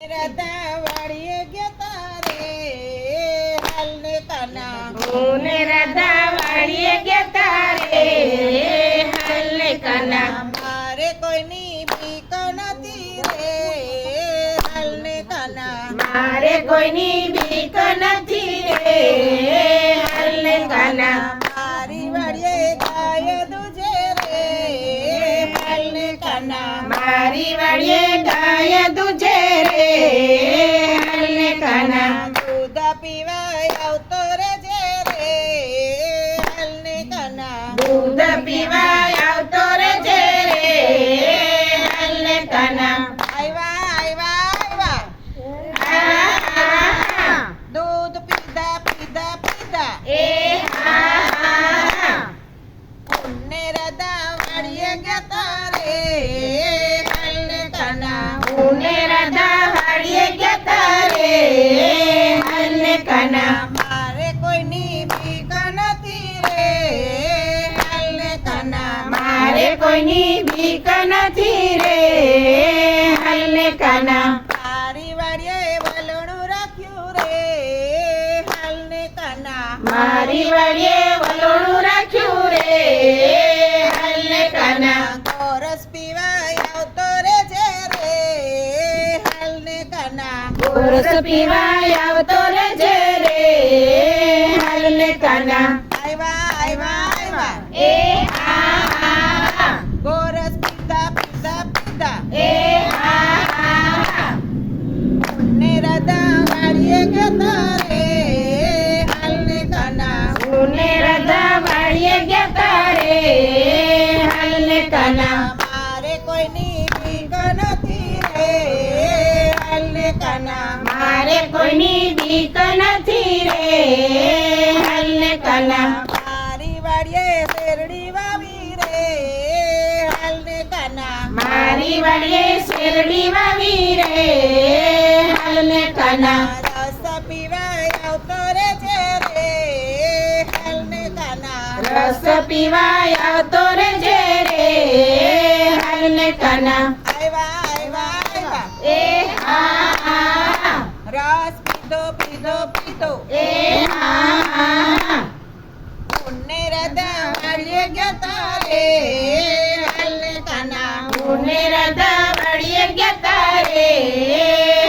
રાધા વાળીએ ગયા તારે? હાલને કાના હું ને વાળીએ ગયા તારે? હાલે કાના મારે કોઈની બીક નથી રે. હાલને કાના મારે કોઈની બીક નથી રે. હાલે કાના મારી વાડીએ ગાય દુજે રે. હાલને કાના મારી વાડીએ ગાય તુજે રે કાના. દૂધ પીવાય આવતો રે. જે રે કાના. દૂધ પીવાય આવતો રે. જે રે કાના આવ્યા આવ્યા આવ્યા દૂધ પીધા પીધા પીધા. એ હા પુણ્ય રાધા વાળીએ ગયા તારે કોઈની બીક નથી રે. હાલે કાના. મારી વાળીએ વલણું રાખ્યું રે. હાલને કાના. મારી વાળીએ વલોણું રાખ્યું રે. હાલે કાના. આવતો રે છે રે. હાલને કાના. ગોરસ પીવાય આવતો રે છે રે. હાલે કાના. આવ્યા આવ્યા આવ્યા એ એ ને રાધા વાળીએ ગયા તારે? હાલને કાના વાળીએ ગયા તારે? હાલે કના મારે કોઈની બીક નથી રે. હાલને કના મારે કોઈની બીક નથી રે. હાલે કાના મારી વાળીએ શેરડી વાવી રે. ને કાના રસ પીવાય આવતો રે છે રે. હાલને કાના રસ પીવાય આવતો રે જે રે. હાલે કાના આવ્યા આવ્યા આવ્યા એ હા રસ પીધો પીધો પીધો. એ હા ગયા તારે હાલને રાધા વાળીએ ગયા તારે?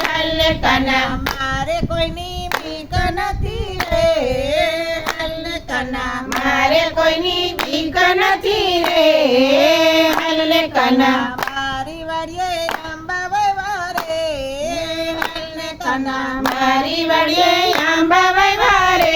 હાલે કાના મારે કોઈની બીક નથી રે. હાલને કાના મારે કોઈની બીક નથી રે. હાલે કાના મારી વાડીએ આંબા વહેવા રે. હાલને કાના મારી વાડીએ આંબા વાવ્યા રે.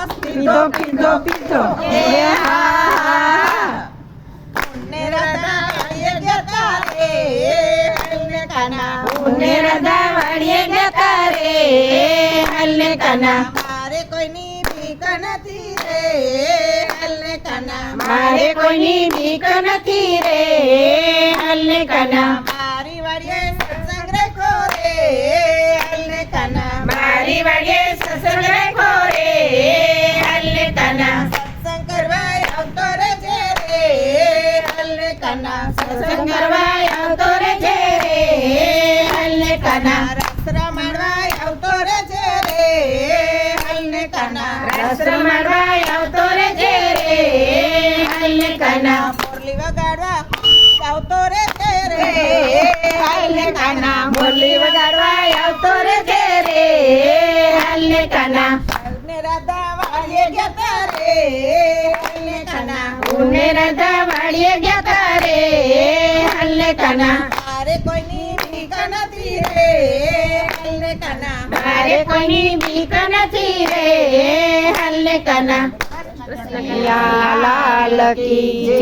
રસ પીધો પીધો પીધો. એ હા. વાળીએ તારે હાલને વાળીએ કાના. મારે કોઈની બીક નથી રે. હલને કાના. મારે કોઈની બીક નથી રે. હલને કાના. રે. રે. રે. હાલને રે રે વગાડવા આવતો રે. હાલને રે જે રે. હાલે કાના ને રાધા વાળીએ ગયા તારે હાલને રાધા વાળીએ ગયા તારે હાલે કાના મારે કોઈની બીક નથી રે હલ્લે કાના. મારે કોઈની બીક નથી રે હલ્લે કાના. લાલ કી